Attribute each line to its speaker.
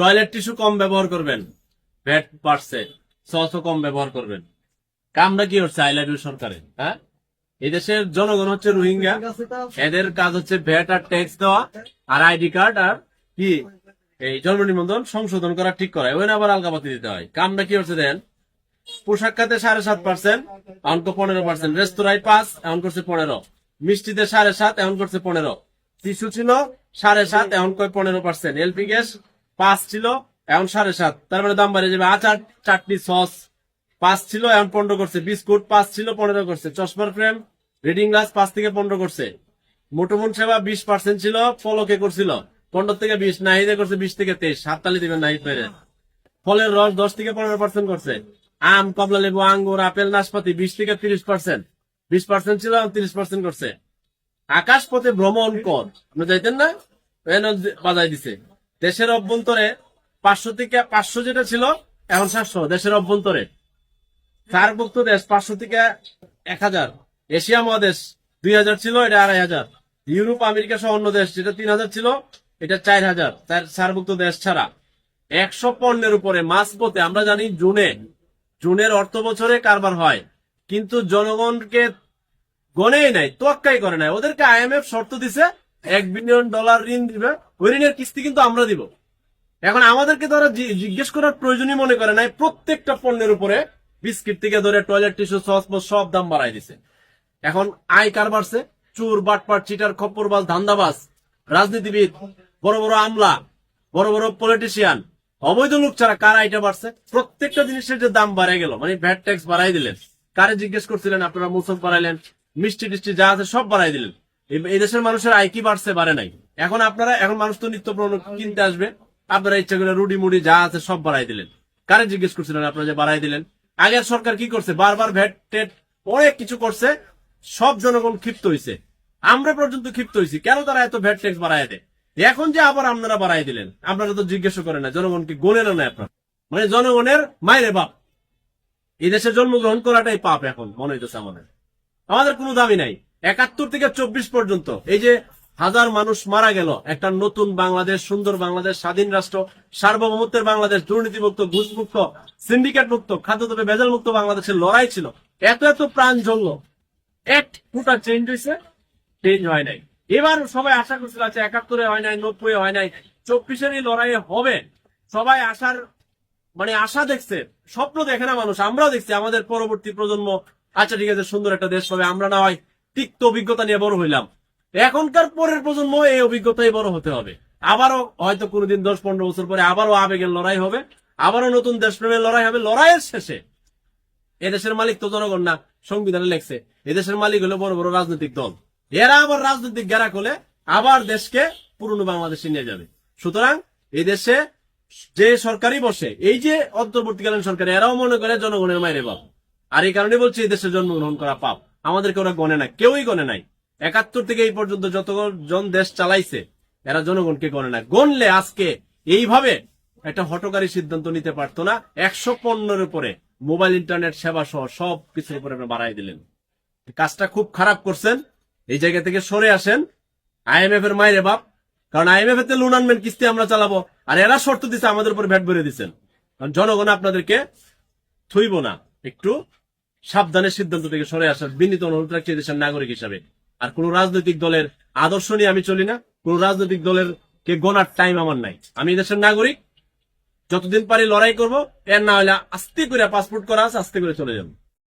Speaker 1: Toilet tissue কম ব্যবহার করবেন। VAT বাড়ছে সসও কম ব্যবহার করবেন। কামটা কি হচ্ছে? আই লাভ ইউ সরকারের হ্যাঁ? এই দেশের জনগণ হচ্ছে রোহিঙ্গা। এদের কাজ হচ্ছে ভ্যাট আর ট্যাক্স দেওয়া আর আইডি কার্ড আর কি? এই জন্ম নিবন্ধন সংশোধন করা ঠিক করা। ওই আবার আলগাপাতি দিতে হয়। কামটা কি হচ্ছে দেন? পোশাক খাতে সাড়ে সাত পার্সেন্ট এখন পনেরো পার্সেন্ট। রেস্তোরাঁয় পাঁচ এখন করছে পনেরো। মিষ্টিতে সাড়ে সাত এখন করছে পনেরো। টিস্যু ছিল সাড়ে সাত এখন কয় পনেরো পার্সেন্ট। এলপি গ্যাস পাঁচ ছিল, এখন সাড়ে সাত। তার মানে দাম বাড়ে যাবে। আচার, চাটনি, সস, পাঁচ ছিল, এখন পনেরো করছে। বিস্কুট, পাঁচ ছিল, পনেরো করছে। চশমার ফ্রেম, রিডিং গ্লাস, পাঁচ থেকে পনেরো করছে। মোটমুট সেবা বিশ পার্সেন্ট ছিল পলকে করছিল? পনেরো থেকে বিশ, নাহিদে করছে বিশ থেকে তেইশ। সাততালি দিবেন নাহিদ পেরে ফলের রস দশ থেকে পনেরো পার্সেন্ট করছে। আম, কমলা লেবু, আঙ্গুর, আপেল, নাশপাতি বিশ থেকে তিরিশ পার্সেন্ট বিশ পার্সেন্ট ছিল তিরিশ পার্সেন্ট করছে। আকাশ পথে ভ্রমণ কর। আপনি যাইতেন না? বাজাই দিছে। দেশের অভ্যন্তরে পাঁচশো থেকে পাঁচশো যেটা ছিল, এখন সাতশো দেশের অভ্যন্তরে। সার্কভুক্ত দেশ পাঁচশো থেকে এক হাজার। এশিয়া মহাদেশ দুই হাজার ছিল, এটা আড়াই হাজার। ইউরোপ, আমেরিকা সহ অন্য দেশ, যেটা তিন হাজার ছিল, এটা চার হাজার। তার দেশ ছাড়া। একশো পণ্যের উপরে মাস পথে আমরা জানি জুনে, জুনের অর্থ বছরে কারবার হয়। কিন্তু জনগণকে গনেই নাই, তোয়াক্কাই করে নাই। ওদেরকে আইএমএফ শর্ত দিছে এক বিলিয়ন ডলার ঋণ দিবে, ওই ঋণের কিস্তি কিন্তু আমরা দিব। এখন আমাদেরকে তারা জিজ্ঞেস করার প্রয়োজনই মনে করে নাই, প্রত্যেকটা পণ্যের উপরে বিস্কিট থেকে ধরে টয়লেট টিস্যু সস সব দাম বাড়াই দিছে। এখন আয় কার বাড়ছে চুর, বাটপাট, চিটার, খপ্পরবাজ, ধান্দাবাজ, রাজনীতিবিদ, বড় বড় আমলা, বড় বড় পলিটিশিয়ান অবৈধ লোক ছাড়া কার আইটা বাড়ছে? প্রত্যেকটা জিনিসের যে দাম বাড়াই গেল মানে ভ্যাট ট্যাক্স বাড়াই দিলেন। কারে জিজ্ঞেস করছিলেন আপনারা মুসল বাড়াইলেন, মিষ্টি টিষ্টি যা আছে সব বাড়াই দিলেন। এই- দেশের মানুষের আয় কি বাড়ছে বাড়ে নাই। এখন আপনারা এখন মানুষ তো নিত্য প্রয়োজন কিনতে আসবে। আপনারা ইচ্ছা করে রুডি মুডি যা আছে সব বাড়াই দিলেন। কারে জিজ্ঞেস করছিলেন আপনারা যে বাড়াই দিলেন? আগের সরকার কি করছে? বারবার ভ্যাট টেট, অনেক কিছু করছে। সব জনগণ ক্ষিপ্ত হয়েছে আমরা পর্যন্ত ক্ষিপ্ত হয়েছি কেন তারা এত ভ্যাট ট্যাক্স বাড়াই দেয়? এখন যে আবার আপনারা বাড়াই দিলেন, আপনারা তো জিজ্ঞেস করেন না জনগণকে গোনে না আপনার? মানে জনগণের মায়ের বাপ। এই দেশে জন্মগ্রহণ করাটাই পাপ এখন, মনে হইতেছে আমাদের। আমাদের কোনো দামি নাই। একাত্তর থেকে চব্বিশ পর্যন্ত এই যে হাজার মানুষ মারা গেল, একটা নতুন বাংলাদেশ, সুন্দর বাংলাদেশ, স্বাধীন রাষ্ট্র, সার্বভৌমত্বের বাংলাদেশ, দুর্নীতিমুক্ত, ঘুষমুক্ত সিন্ডিকেট মুক্ত খাদ্যদ্রব্যে ভেজাল মুক্ত বাংলাদেশের লড়াই ছিল। এত এত প্রাণ জ্বলল এক ফুটা চেঞ্জ হয়েছে চেঞ্জ হয় নাই। এবার সবাই আশা করছিল আচ্ছা একাত্তরে হয় নাই, নব্বই হয় নাই, চব্বিশের এই হবে। সবাই আসার মানে আশা দেখছে, স্বপ্ন দেখে না মানুষ, আমরাও দেখছি, আমাদের পরবর্তী প্রজন্ম আচ্ছা ঠিক আছে, সুন্দর একটা দেশ হবে, আমরা না হয় তিক্ত অভিজ্ঞতা নিয়ে বড় হইলাম। এখনকার পরের প্রজন্ম এই অভিজ্ঞতাই বড় হতে হবে। আবারও হয়তো কোনোদিন দশ পনেরো বছর পরে আবারও আবেগের লড়াই হবে, আবারও নতুন দেশপ্রেমের লড়াই হবে, লড়াইয়ের শেষে। এদেশের মালিক তো জনগণ না, সংবিধানে লেখছে, এদেশের মালিক হলো বড় বড় রাজনৈতিক দল। এরা আবার রাজনৈতিক গেরা করলে আবার দেশকে পুরনো বাংলাদেশে নিয়ে যাবে। সুতরাং এদেশে যে সরকারই বসে, এই যে অন্তর্বর্তীকালীন সরকার, এরাও মনে করে জনগণের মায়ের বাপ। আর এই কারণে বলছি, এদেশে জন্মগ্রহণ করা পাপ। আমাদেরকে ওরা গনে না কেউই গনে নাই। একাত্তর থেকে এই পর্যন্ত যতজন দেশ চালাইছে, এরা জনগণকে গনে না গনলে আজকে এইভাবে একটা হটকারী সিদ্ধান্ত নিতে পারতো না, একশো পণ্যের উপরে মোবাইল, ইন্টারনেট, সেবা সহ সব কিছুর উপরে আপনি বাড়াই দিলেন। কাজটা খুব খারাপ করছেন, এই জায়গা থেকে সরে আসেন। আইএমএফ এর মায়ের বাপ, কারণ আইএমএফ এতে লোন আনবেন, কিস্তি আমরা চালাবো, আর এরা শর্ত দিছে আমাদের উপর ভ্যাট ভরে দিচ্ছেন কারণ জনগণ আপনাদেরকে থইব না, একটু সাবধানের সিদ্ধান্ত থেকে সরে আসার বিনীত অনুরোধ রাখছি দেশের নাগরিক হিসাবে। আর কোন রাজনৈতিক দলের আদর্শ নিয়ে আমি চলি না, কোন রাজনৈতিক দলের কে গোনার টাইম আমার নাই। আমি দেশের নাগরিক, যতদিন পারি লড়াই করব, এর না হলে আস্তে করে পাসপোর্ট করা আছে, আস্তে করে চলে যাব।